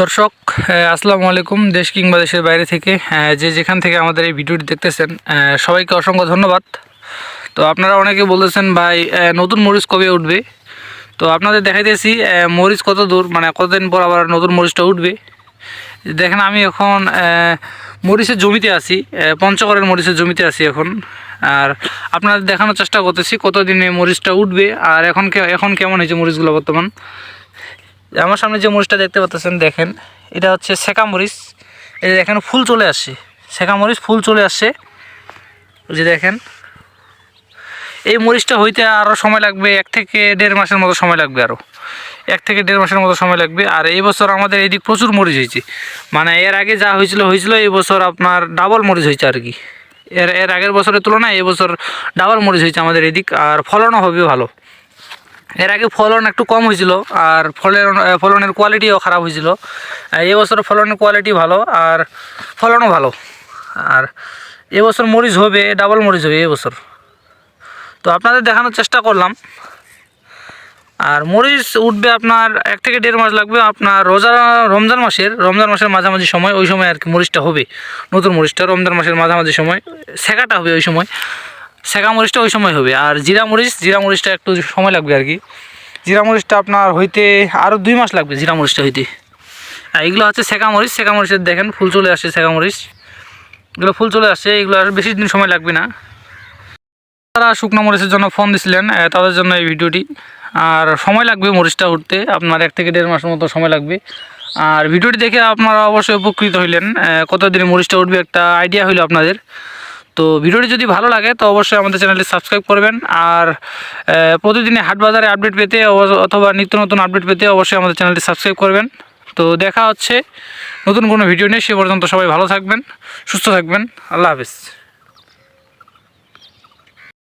দর্শক আসসালামু আলাইকুম, দেশ কিংবা দেশের বাইরে থেকে। যে যেখান থেকে আমাদের এই ভিডিওটি দেখতেছেন সবাইকে অসংখ্য ধন্যবাদ। তো আপনারা অনেকে বলেছেন, ভাই নতুন মরিচ কবে উঠবে? তো আপনাদের দেখাইতেছি মরিচ কত দূর মানে কতদিন পর আবার নতুন মরিচটা উঠবে। দেখেন, আমি এখন মরিচের জমিতে আছি পঞ্চগড়ের মরিচের জমিতে আছি এখন। আর আপনাদের দেখানোর চেষ্টা করতেছি কতদিনে মরিচটা উঠবে আর এখন এখন কেমন হয়েছে মরিচগুলো বর্তমান? আমার সামনে যে মরিচটা দেখতে পাচ্ছেন দেখেন, এটা হচ্ছে সেকা মরিচ। এই দেখেন ফুল চলে আসছে, সেকা মরিচ ফুল চলে আসছে। যে দেখেন, এই মরিচটা হইতে আরও সময় লাগবে, এক থেকে দেড় মাসের মতো সময় লাগবে আরও এক থেকে দেড় মাসের মতো সময় লাগবে। আর এই বছর আমাদের এদিক প্রচুর মরিচ হয়েছে। মানে এর আগে যা হয়েছিল হয়েছিল এই বছর আপনার ডাবল মরিচ হয়েছে আর কি। এর এর আগের বছরের তুলনায় এবছর বছর ডাবল মরিচ হয়েছে আমাদের এদিক, আর ফলনও হবে ভালো। এর আগে ফলন একটু কম হয়েছিল, আর ফলের ফলনের কোয়ালিটিও খারাপ হয়েছিল। এবছর ফলনের কোয়ালিটি ভালো, আর ফলনও ভালো। আর এবছর মরিচ হবে ডাবল মরিচ হবে এবছর তো আপনাদের দেখানোর চেষ্টা করলাম। আর মরিচ উঠবে আপনার এক থেকে দেড় মাস লাগবে আপনার রোজা রমজান মাসের রমজান মাসের মাঝামাঝি সময় ওই সময় আর কি মরিচটা হবে। নতুন মরিচটা রমজান মাসের মাঝামাঝি সময়, শেখাটা হবে ওই সময়। শেখা মরিচটা ওই সময় হবে। আর জিরা মরিচ, জিরা মরিচটা একটু সময় লাগবে আর কি। জিরা মরিচটা আপনার হইতে আরও দুই মাস লাগবে জিরা মরিচটা হইতে। আর এগুলো হচ্ছে শেখা মরিচ। শেখা মরিচের দেখেন, ফুল চলে আসছে শেখা মরিচ। এগুলো ফুল চলে আসছে, এগুলো আর বেশি দিন সময় লাগবে না। তারা শুকনো মরিচের জন্য ফোন দিছিলেন তাদের জন্য এই ভিডিওটি। আর সময় লাগবে মরিচটা উঠতে আপনার এক থেকে দেড় মাসের মতো সময় লাগবে। আর ভিডিওটি দেখে আপনারা অবশ্যই উপকৃত হইলেন কতদিনে মরিচটা উঠবে একটা আইডিয়া হইল আপনাদের। তো ভিডিওটি যদি ভালো লাগে তো অবশ্যই আমাদের চ্যানেলটি সাবস্ক্রাইব করবেন। আর আহ, প্রতিদিনই হাট বাজারে আপডেট পেতে অথবা নিত্য নতুন আপডেট পেতে অবশ্যই আমাদের চ্যানেলটি সাবস্ক্রাইব করবেন। তো দেখা হচ্ছে নতুন কোনো ভিডিও নিয়ে সে পর্যন্ত সবাই ভালো থাকবেন সুস্থ থাকবেন। আল্লাহ হাফিজ।